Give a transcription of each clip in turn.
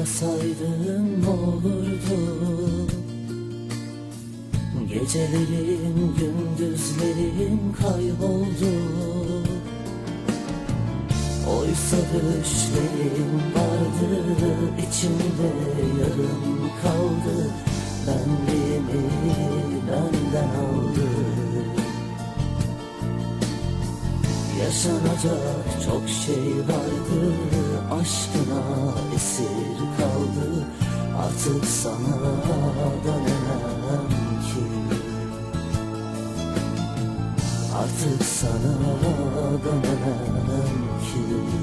Gelmesaydın ne olurdu. Gecelerim gündüzlerim kayboldu. Oysa düşlerim vardı içimde yarım Yaşanacak çok şey vardı Aşkına esir kaldı. Artık sana dönemem ki. Artık sana dönemem ki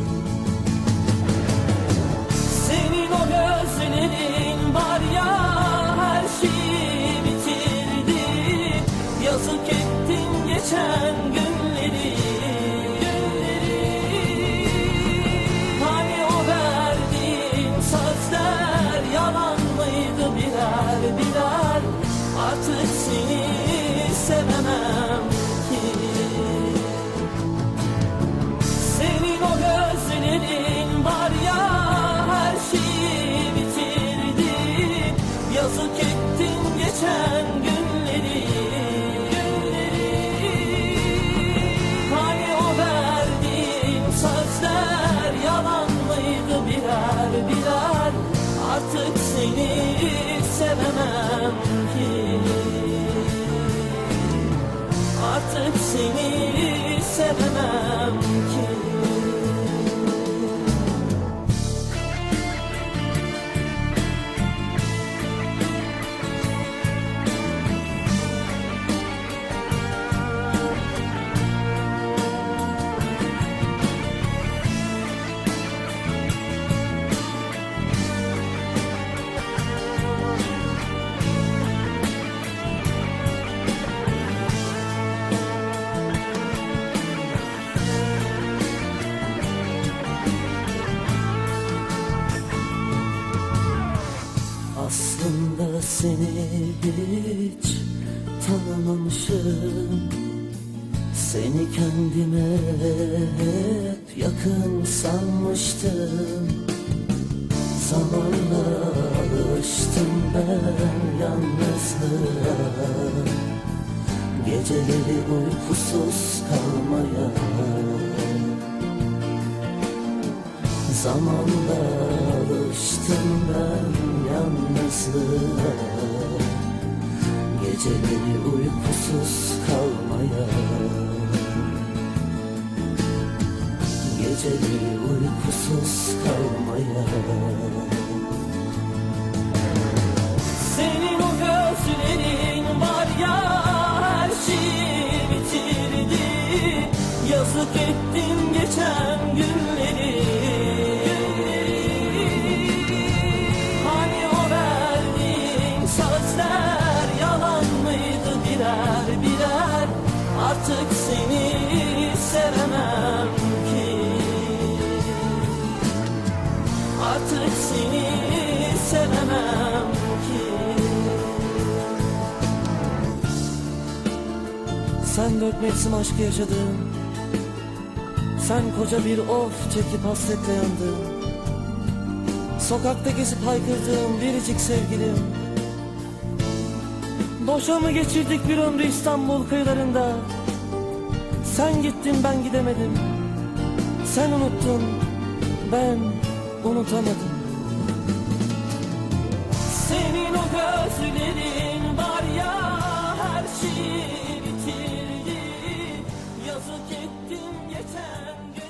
seni sevemem ki. Artık seni Seni hiç tanımamışım. Seni kendime hep yakın sanmıştım. Zamanla alıştım ben yalnızlığa. Geceleri uykusuz kalmaya. Zamanla alıştım ben yalnızlığa Geceleri uykusuz kalmaya. Geceleri uykusuz kalmaya. Senin o gözlerin var ya her şeyi bitirdi. Yazık ettin geçen günleri Artık seni sevemem ki. Artık seni sevemem ki. Sen dört mevsim aşkı yaşadın. Sen koca bir of çekip hasretle yandın. Sokakta gezip haykırdığım biricik sevgilim Boşa mı geçirdik bir ömrü İstanbul kıyılarında. Sen gittin ben gidemedim. Sen unuttun ben unutamadım. Senin o gözlerin var ya her şeyi bitirdi. Yazık ettim geçen gün.